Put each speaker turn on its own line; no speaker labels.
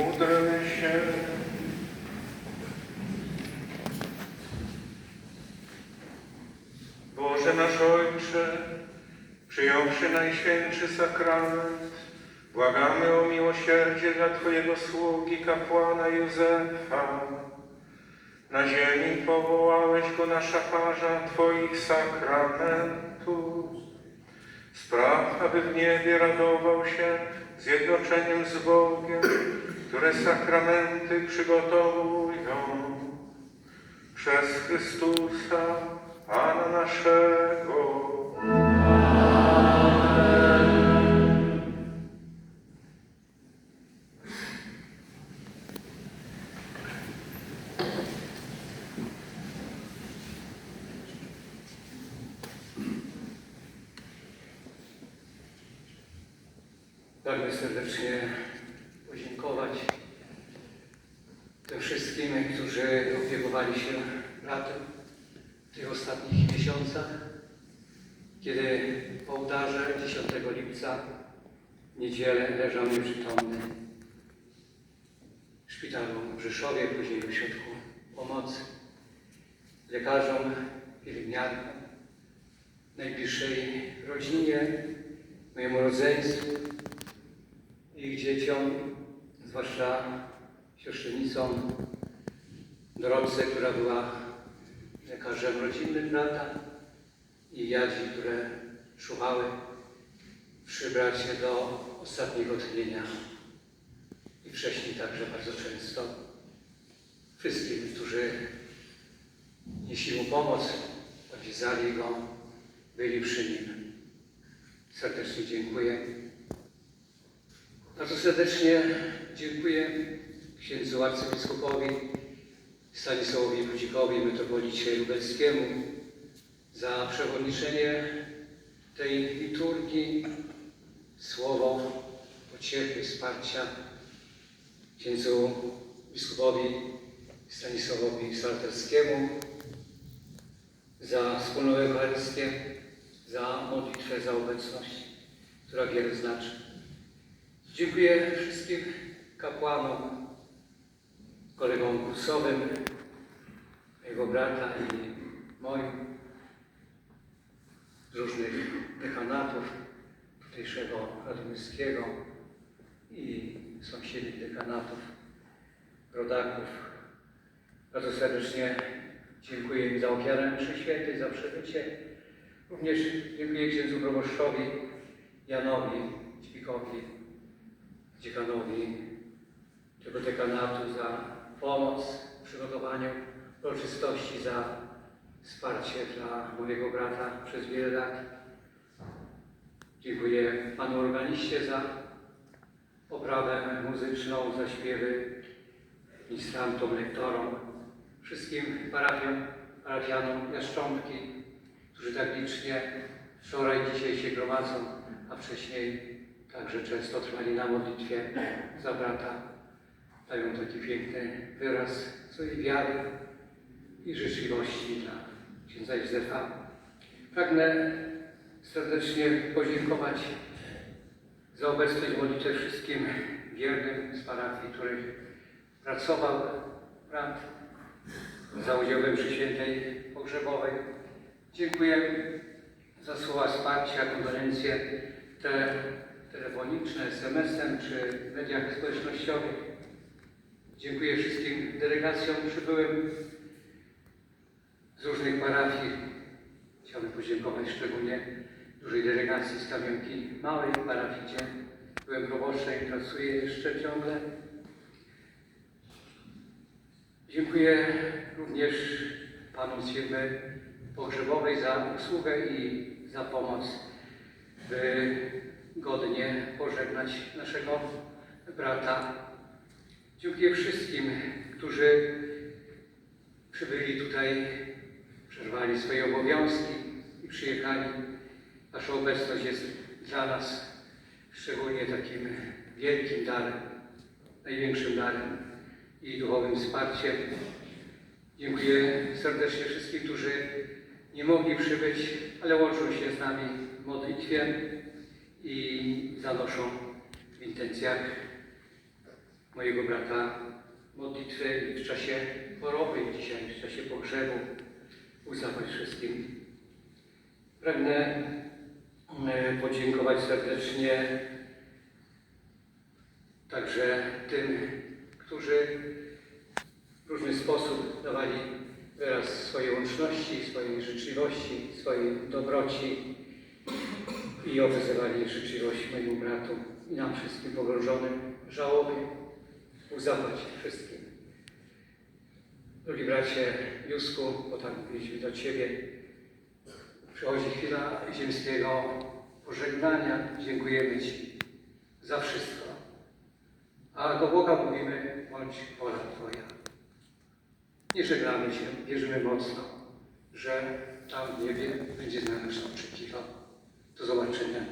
módlmy się. Boże nasz Ojcze, przyjąwszy Najświętszy Sakrament, błagamy o miłosierdzie dla Twojego sługi kapłana Józefa. Na ziemi powołałeś go na szafarza Twoich sakramentów. Spraw, aby w niebie radował się zjednoczeniem z Bogiem, które sakramenty przygotowują. Przez Chrystusa, Pana naszego.
Serdecznie podziękować tym wszystkim, którzy opiekowali się bratem w tych ostatnich miesiącach, kiedy po udarze 10 lipca w niedzielę leżał nieprzytomny w szpitalu w Rzeszowie, później w ośrodku pomocy. Lekarzom, pielęgniarkom, najbliższej rodzinie, mojemu rodzeństwu, ich dzieciom, zwłaszcza siostrzenicom Drodze, która była lekarzem rodzinnym brata i Jadzi, które czuwały przy bracie do ostatniego tchnienia i wcześniej także bardzo często. Wszystkim, którzy nieśli mu pomoc, odwiedzali go, byli przy nim. Serdecznie dziękuję. Bardzo serdecznie dziękuję księdzu arcybiskupowi Stanisławowi Budzikowi, metropolicie lubelskiemu za przewodniczenie tej liturgii, słowo pociechy, wsparcia księdzu biskupowi Stanisławowi Salterskiemu za wspólną Eucharystię, za modlitwę, za obecność, która wiele znaczy. Dziękuję wszystkim kapłanom, kolegom kursowym, mojego brata i moim z różnych dekanatów tutejszego radomyskiego i sąsiednich dekanatów, rodaków. Bardzo serdecznie dziękuję im za ofiarę mszy świętej, za przebycie. Również dziękuję księdzu proboszczowi Janowi Ćwikowi, dziekanowi tego dekanatu za pomoc w przygotowaniu uroczystości, za wsparcie dla mojego brata przez wiele lat. Dziękuję panu organiście za poprawę muzyczną, za śpiewy ministrantom, lektorom, wszystkim parafiom, parafianom Jaszczątki, którzy tak licznie wczoraj, dzisiaj się gromadzą, a wcześniej Także często trwali na modlitwie za brata. Dają taki piękny wyraz swojej wiary i życzliwości dla księdza Józefa. Pragnę serdecznie podziękować za obecność w modlitwie wszystkim wiernym z parafii, których pracował brat, za udział we mszy świętej pogrzebowej. Dziękuję za słowa wsparcia, kondolencje, te telefoniczne, SMS-em czy w mediach społecznościowych. Dziękuję wszystkim delegacjom przybyłym z różnych parafii. Chciałbym podziękować szczególnie dużej delegacji z Kamionki Małej parafii, gdzie byłem proboszczem i pracuję jeszcze ciągle. Dziękuję również panom z firmy pogrzebowej za usługę i za pomoc by godnie pożegnać naszego brata. Dziękuję wszystkim, którzy przybyli tutaj, przerwali swoje obowiązki i przyjechali. Wasza obecność jest dla nas szczególnie takim wielkim darem, największym darem i duchowym wsparciem. Dziękuję serdecznie wszystkim, którzy nie mogli przybyć, ale łączą się z nami w modlitwie i zanoszą w intencjach mojego brata modlitwy w czasie choroby, dzisiaj w czasie pogrzebu. Uzawać wszystkim. Pragnę e, podziękować serdecznie także tym, którzy w różny sposób dawali wyraz swojej łączności, swojej życzliwości, swojej dobroci i okazywali życzliwość mojemu bratu i nam wszystkim pogrążonym w żałobie, łzawać wszystkim. Drogi bracie Jusku, bo tak mówiliśmy do Ciebie, przychodzi chwila ziemskiego pożegnania. Dziękujemy Ci za wszystko. A do Boga mówimy, bądź wola Twoja. Nie żegnamy się, wierzymy mocno, że tam w niebie będzie z nami oczekiwał. Do zobaczenia.